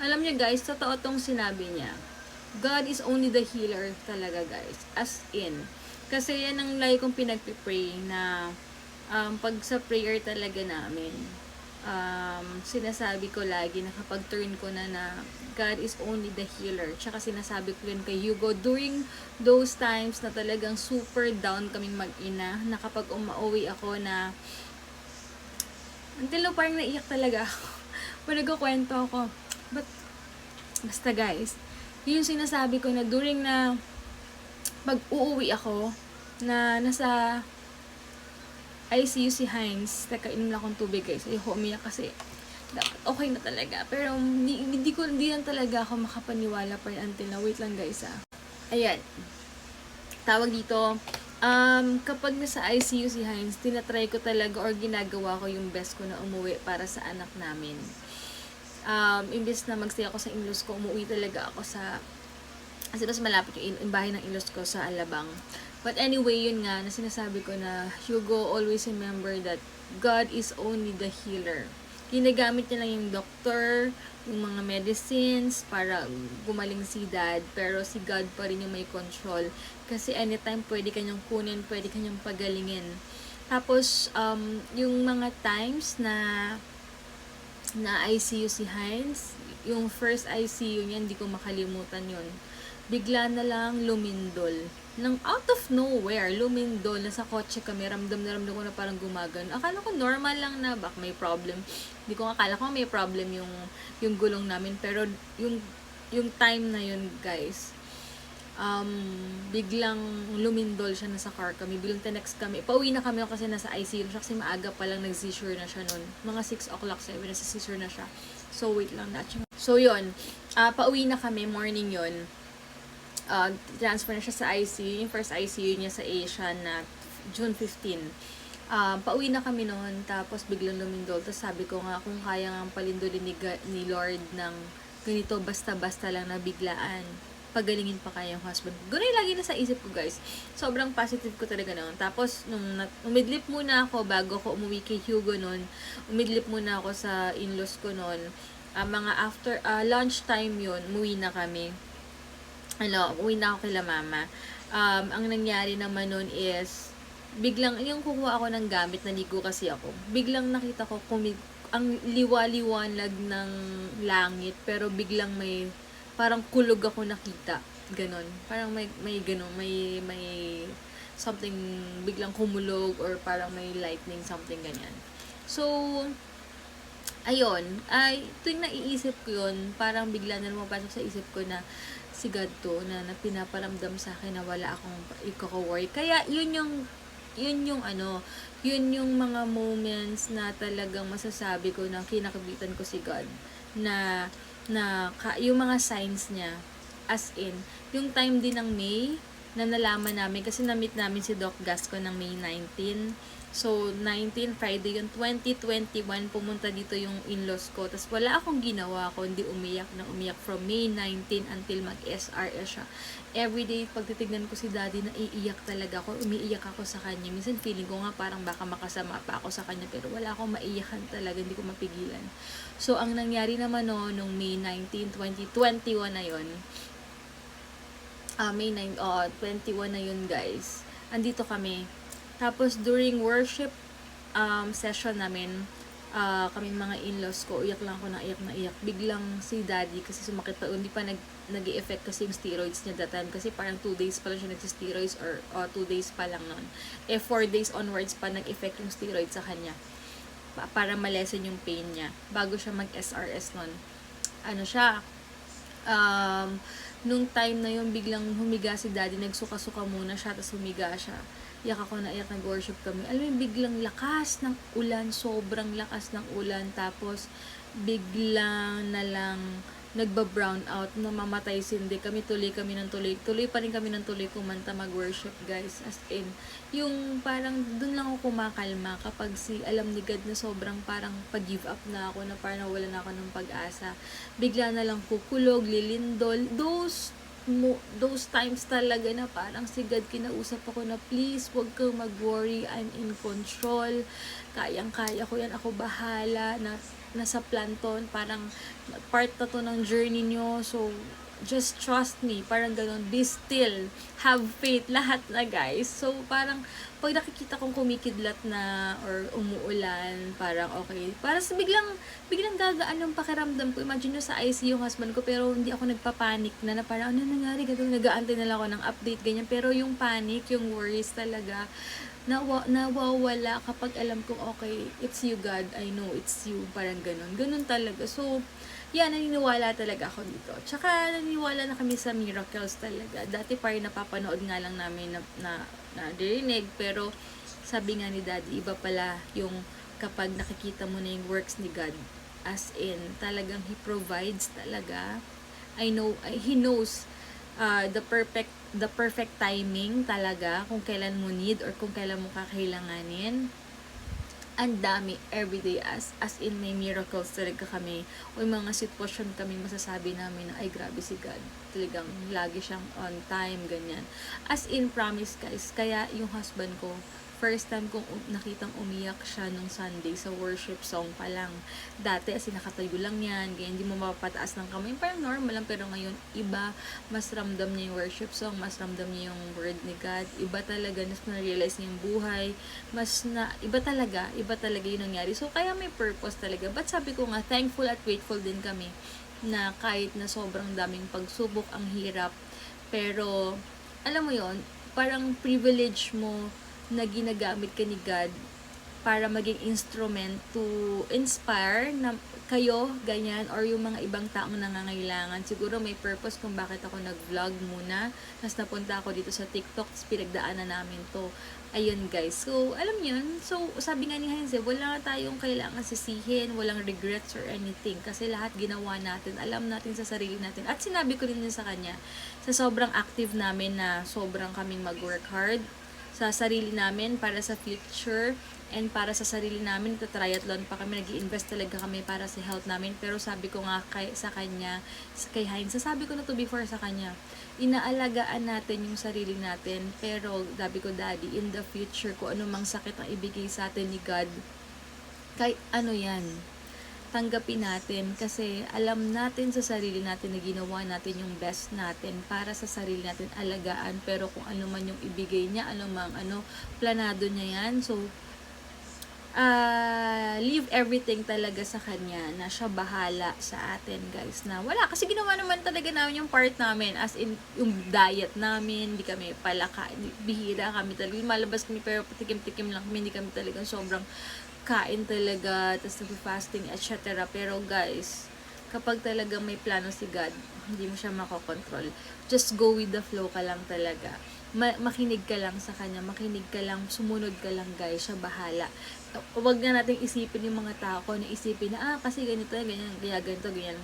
Alam niyo guys, totoo tong sinabi niya. God is only the healer talaga guys. As in. Kasi yan ang lagi kong pinagpipray na um, pag sa prayer talaga namin, um, sinasabi ko lagi na kapag turn ko na na God is only the healer. Tsaka sinasabi ko yun kay Hugo during those times na talagang super down kaming mag-ina na kapag umauwi ako na until no, parang naiyak talaga ako. Pag nagkukwento ako. But, basta guys, yun yung sinasabi ko na during na pag uuwi ako, na nasa ICU si Heinz, teka, inom lang akong tubig guys, ayoko umiyak kasi dapat okay na talaga. Pero hindi, ko, hindi yan talaga ako makapaniwala pa until na. Wait lang guys ah. Ayan. Tawag dito, um, kapag nasa ICU si Heinz, tinatry ko talaga or ginagawa ko yung best ko na umuwi para sa anak namin. Um, imbes na magstay ako sa in-laws ko, umuwi talaga ako sa kasi mas malapit yung, yung bahay ng in-laws ko sa Alabang. But anyway, yun nga, na sinasabi ko na Hugo, always remember that God is only the healer. Ginagamit niya lang yung doctor, yung mga medicines para gumaling si dad. Pero si God pa rin yung may control. Kasi anytime pwede kanyang kunin, pwede kanyang pagalingin. Tapos, um, yung mga times na na ICU si Heinz, yung first ICU niya, hindi ko makalimutan yun. Bigla na lang lumindol. Nang out of nowhere, lumindol. Nasa kotse kami, ramdam na ramdam ko na parang gumagan. Akala ko normal lang na, bak may problem. Hindi ko akala ko may problem yung, yung gulong namin. Pero yung, yung time na yun, guys, um, biglang lumindol siya nasa car kami. Biglang tenext kami. Pauwi na kami kasi nasa ICU siya kasi maaga pa lang nag-seizure na siya nun. Mga 6 o'clock, 7, nasa seizure na siya. So, wait lang. That so, yun. Uh, pauwi na kami. Morning yun. Uh, transfer na siya sa ICU. Yung first ICU niya sa Asia na June 15. Uh, pauwi na kami noon. Tapos, biglang lumindol. Tapos, sabi ko nga, kung kaya nga palindolin ni, ni Lord ng ganito, basta-basta lang na biglaan pagalingin pa kaya yung husband ko. Ganun yung lagi na sa isip ko, guys. Sobrang positive ko talaga noon. Tapos, nung umidlip muna ako bago ako umuwi kay Hugo noon, umidlip muna ako sa in-laws ko noon. Ah, mga after, uh, lunch time yun, umuwi na kami. Ano, umuwi na ako kila mama. Um, ang nangyari naman noon is, biglang, yung kukuha ako ng gamit, naligo kasi ako. Biglang nakita ko, kumi- ang liwa-liwanag ng langit, pero biglang may parang kulog ako nakita. Ganon. Parang may, may ganon, may, may something biglang kumulog or parang may lightning, something ganyan. So, ayun, ay, tuwing naiisip ko yun, parang bigla na lumapasok sa isip ko na si God to, na, na pinaparamdam sa akin na wala akong ikako-worry. Kaya, yun yung, yun yung ano, yun yung mga moments na talagang masasabi ko na kinakabitan ko si God. Na, na yung mga signs niya, as in, yung time din ng May, na nalaman namin, kasi na-meet namin si Doc Gasco ng May 19. So, 19, Friday yung 2021, pumunta dito yung in-laws ko. Tapos, wala akong ginawa, kundi umiyak na umiyak from May 19 until mag-SRS siya. Everyday, pag titignan ko si daddy, na iiyak talaga ako. Umiiyak ako sa kanya. Minsan, feeling ko nga parang baka makasama pa ako sa kanya. Pero wala akong maiyakan talaga. Hindi ko mapigilan. So, ang nangyari naman no, nung May 19, 2021 na yon uh, May 9, oh, 21 na yun guys. Andito kami. Tapos during worship um, session namin, uh, kaming mga in-laws ko, iyak lang ako na iyak na iyak. Biglang si daddy kasi sumakit pa, hindi pa nag, nag effect kasi yung steroids niya that time. Kasi parang 2 days pa lang siya nagsi-steroids or 2 uh, days pa lang nun. Eh 4 days onwards pa nag-effect yung steroids sa kanya pa- para malesen yung pain niya bago siya mag-SRS nun. Ano siya, um, nung time na yun, biglang humiga si daddy, nagsuka-suka muna siya, tapos humiga siya. Iyak ako na iyak, nag-worship kami. Alam mo biglang lakas ng ulan, sobrang lakas ng ulan, tapos biglang na lang nagba-brown out, namamatay sindi. Kami tuloy kami ng tuloy. Tuloy pa rin kami ng tuloy kumanta mag-worship, guys. As in, yung parang dun lang ako kumakalma kapag si alam ni God na sobrang parang pag-give up na ako, na parang wala na ako ng pag-asa. Bigla na lang kukulog, lilindol. Those mo, those times talaga na parang si God kinausap ako na please wag kang mag-worry I'm in control kayang kaya ko yan ako bahala na nasa plan to, parang part na to ng journey nyo. So, just trust me, parang ganun, be still, have faith, lahat na guys. So, parang, pag nakikita kong kumikidlat na, or umuulan, parang okay, parang sa biglang, biglang gagaan yung pakiramdam ko. Imagine nyo sa ICU yung husband ko, pero hindi ako nagpapanik na, na parang, ano nangyari, ganun, nag-aantay na lang ako ng update, ganyan. Pero yung panic, yung worries talaga, nawa, nawawala kapag alam kong, okay, it's you God, I know it's you, parang ganun. Ganun talaga. So, yan, naniniwala talaga ako dito. Tsaka, naniniwala na kami sa miracles talaga. Dati pa rin napapanood nga lang namin na, na, na dirinig, pero sabi nga ni Daddy, iba pala yung kapag nakikita mo na yung works ni God. As in, talagang He provides talaga. I know, He knows uh, the perfect the perfect timing talaga kung kailan mo need or kung kailan mo kakailanganin ang dami everyday as as in may miracles talaga kami. O mga sitwasyon kami masasabi namin na ay grabe si God. Talagang lagi siyang on time ganyan. As in promise guys. Kaya yung husband ko first time kong nakitang umiyak siya nung Sunday sa worship song pa lang. Dati, as in, nakatayo lang yan, ganyan, hindi mo mapapataas ng kamay. Parang normal lang, pero ngayon, iba, mas ramdam niya yung worship song, mas ramdam niya yung word ni God. Iba talaga, mas na-realize niya yung buhay. Mas na, iba talaga, iba talaga yung nangyari. So, kaya may purpose talaga. But sabi ko nga, thankful at grateful din kami na kahit na sobrang daming pagsubok, ang hirap, pero, alam mo yon parang privilege mo na ginagamit ka ni God para maging instrument to inspire na kayo, ganyan, or yung mga ibang taong nangangailangan. Siguro may purpose kung bakit ako nag-vlog muna. Tapos napunta ako dito sa TikTok, tapos pinagdaanan namin to. Ayun guys. So, alam yun. So, sabi nga ni Heinze, wala tayong kailangan sisihin, walang regrets or anything. Kasi lahat ginawa natin, alam natin sa sarili natin. At sinabi ko rin yun sa kanya, sa sobrang active namin na sobrang kaming mag-work hard, sa sarili namin para sa future and para sa sarili namin triathlon pa kami nag invest talaga kami para sa health namin. Pero sabi ko nga kay, sa kanya kay Heinz sabi ko na to before sa kanya inaalagaan natin yung sarili natin pero sabi ko daddy in the future kung ano mang sakit ang ibigay sa atin ni God kay ano yan tanggapin natin kasi alam natin sa sarili natin na ginawa natin yung best natin para sa sarili natin alagaan. Pero kung ano man yung ibigay niya ano mang ano planado niya yan. So uh, leave everything talaga sa kanya na siya bahala sa atin guys na wala. Kasi ginawa naman talaga namin yung part namin as in yung diet namin. Hindi kami palaka bihira kami talaga. Malabas kami pero patikim-tikim lang kami. Hindi kami talagang sobrang kain talaga tapos nag-fasting etc pero guys kapag talaga may plano si God hindi mo siya makokontrol just go with the flow ka lang talaga Ma- makinig ka lang sa kanya, makinig ka lang, sumunod ka lang guys, siya bahala. Huwag na natin isipin yung mga tao ko na isipin na, ah, kasi ganito, ganyan, kaya ganito, ganyan.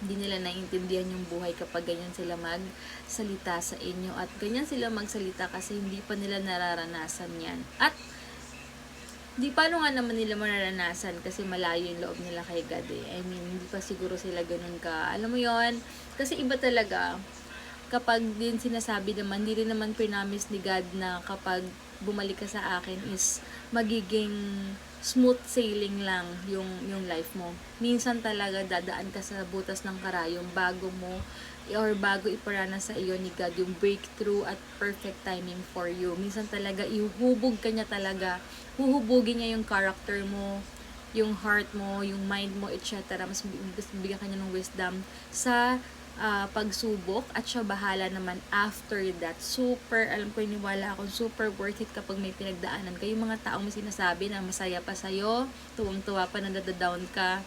Hindi nila naiintindihan yung buhay kapag ganyan sila magsalita sa inyo. At ganyan sila magsalita kasi hindi pa nila nararanasan yan. At di paano nga naman nila mararanasan kasi malayo yung loob nila kay God eh. I mean, hindi pa siguro sila ganun ka. Alam mo yon Kasi iba talaga, kapag din sinasabi naman, hindi rin naman pinamis ni God na kapag bumalik ka sa akin is magiging smooth sailing lang yung yung life mo. Minsan talaga dadaan ka sa butas ng karayom bago mo or bago iparana sa iyo ni God yung breakthrough at perfect timing for you. Minsan talaga ihuhubog ka niya talaga. Huhubugin niya yung character mo, yung heart mo, yung mind mo, etc. Mas bigyan ka niya ng wisdom sa uh, pagsubok at siya bahala naman after that. Super, alam ko iniwala ako, super worth it kapag may pinagdaanan kayo. Yung mga taong may sinasabi na masaya pa sa'yo, tuwang-tuwa pa, nadadadown ka,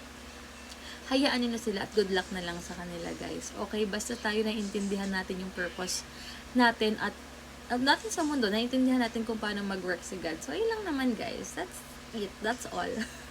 hayaan nyo na sila at good luck na lang sa kanila guys. Okay, basta tayo naiintindihan natin yung purpose natin at uh, natin sa mundo, naiintindihan natin kung paano mag-work si God. So, ayun lang naman guys. That's it. That's all.